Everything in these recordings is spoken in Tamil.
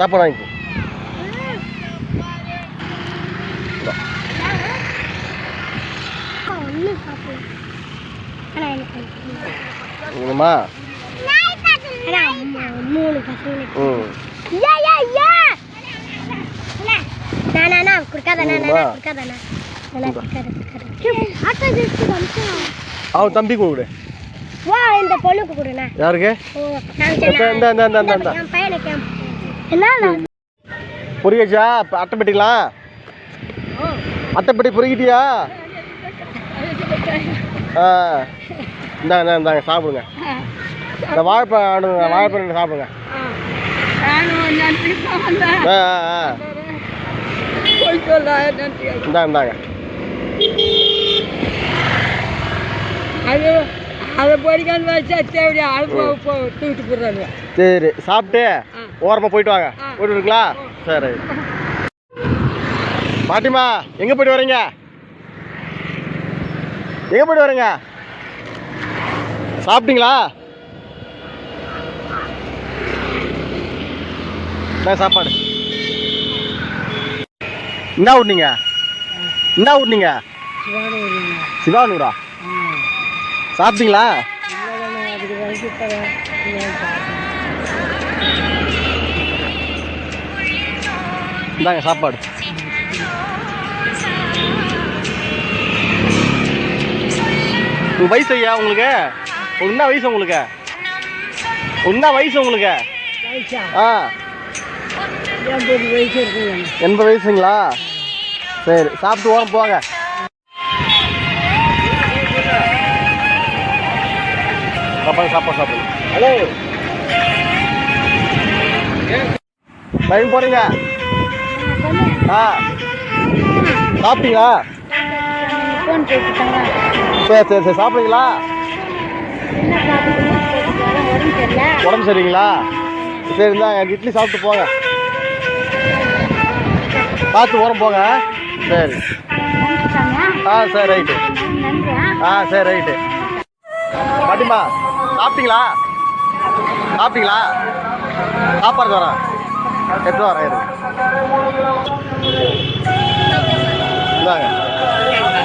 சாப்பாடு வாங்கிக்கோ. வேணுமா மூணு பசங்களுக்கு அவன் தம்பி கொடு வா இந்த பொண்ணுக்கு கொடுண்ணா. யாருக்கு? இந்த, இந்த, இந்த, என்ன புரியாச்சா இப்போ அட்டை பெட்டிக்கலாம் அட்டைப்பெட்டி பொறுக்கிட்டியா ஆ. இந்தாங்க இந்தாங்க, இந்தாங்க சாப்பிடுங்க. இந்த வாழைப்பழம் வாழைப்பழம் சாப்பிடுங்க. ஆ ஆ ஆ. இந்தா இந்தாங்க. அது அதை படிக்காம வச்சா தேவையா அது தூக்கிட்டு போடுறாங்க சரி சாப்பிட்டு. ஓரமாக போயிட்டு வாங்க. போயிட்டு வரீங்களா சரி. பாட்டிமா எங்கே போயிட்டு வரீங்க? எங்கே போயிட்டு வரீங்க? சாப்பிட்டீங்களா? சாப்பாடு? என்ன விட்னீங்க என்ன விட்னீங்க சிவானூரா? சாப்பிட்டீங்களா? இந்தாங்க சாப்பாடு. வயசு ஐயா உங்களுக்கு? என்ன வயசு உங்களுக்கு? என்ன வயசு உங்களுக்கு? ஆ. எண்பது வயசுங்களா? சரி சாப்பிட்டு ஓரம் போங்க. சாப்பாடு சாப்பாடு சாப்பாடு. ஹலோ. லைன் போறீங்க? ஆ. சாப்பிட்டீங்களா? சரி சரி சரி சாப்பிடுங்களா உடம்பு சரிங்களா சரி இந்தாங்க எனக்கு இட்லி சாப்பிட்டு போங்க. பார்த்து ஓரம் போங்க. சரி. ஆ சரி ரைட்டு. ஆ சரி ரைட்டு. பாட்டிமா சாப்பிட்டீங்களா? சாப்பிட்டீங்களா? சாப்பாடு தரேன் எடுத்து ரூபா இருங்க இந்தாங்க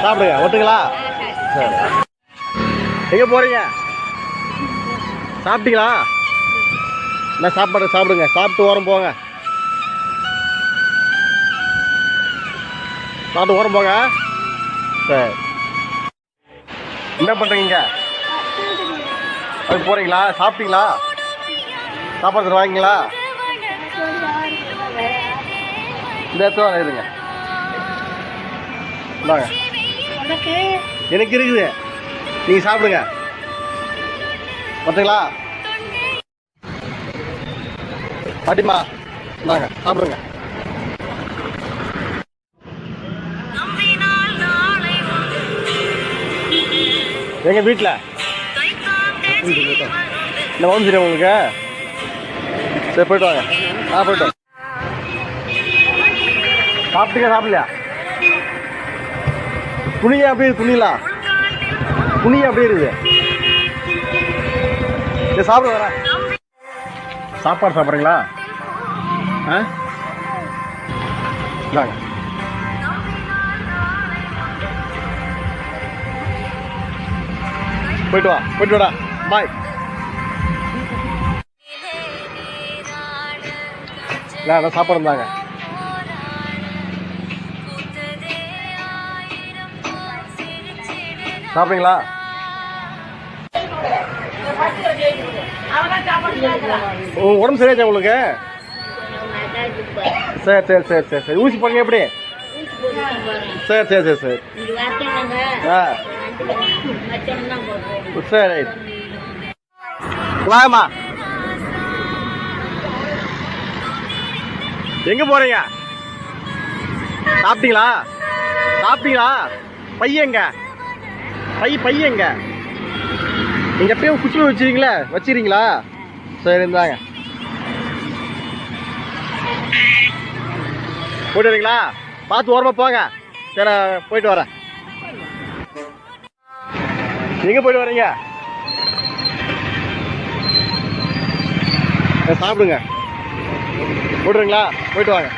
சாப்பிடுங்க ஒட்டுங்களா சரி எங்கே போகிறீங்க சாப்பிட்டீங்களா என்ன சாப்பாடு சாப்பிடுங்க சாப்பிட்டு ஓரம் போங்க சாப்பிட்டு ஓரம் போங்க சரி என்ன பண்ணுறீங்க அது போகிறீங்களா சாப்பிட்டீங்களா சாப்பாடு வாங்கிங்களா இந்த இடத்துல இருங்க. இந்தாங்க எனக்கு இருக்குது. நீங்கள் சாப்பிடுங்க. பார்த்தீங்களா? பாட்டிமா இந்தாங்க சாப்பிடுங்க. எங்க வீட்டில் இந்த சரியா உங்களுக்கு? சரி போயிட்டு வாங்க. ஆ போயிட்டு வாங்க. சாப்பிட்டீங்க சாப்பிடலையா? துணியா அப்படியே இருக்கு, துணிலாம் துணி அப்படியே இருக்குது சாப்பிட வரேன் சாப்பாடு சாப்பிட்றீங்களா? ஆ? இந்தாங்க. போயிட்டு வா போயிட்டு வாடா. பாய். அதான் சாப்பாடு இருந்தாங்க சாப்பிடுங்களா உடம்பு சரியாச்சா உங்களுக்கு? சரி சரி சரி சரி சரி. ஊசி போடுங்க எப்படி? சரி சரி சரி சரி. ஆ. சரி ரைட். வாங்கம்மா. எங்க போறீங்க? சாப்பிட்டீங்களா? சாப்பிட்டீங்களா? பையன் எங்க? பை பையங்க நீங்க எப்பயும் குச்சில வச்சிருக்கீங்களா? வச்சிருக்கீங்களா? சரி இருந்தாங்க போயிட்டு வரீங்களா? பார்த்து ஓரமா போங்க. சரி போயிட்டு வரேன். எங்க போயிட்டு வரீங்க? சாப்பிடுங்க. போட்டுருங்களா போயிட்டு வாங்க.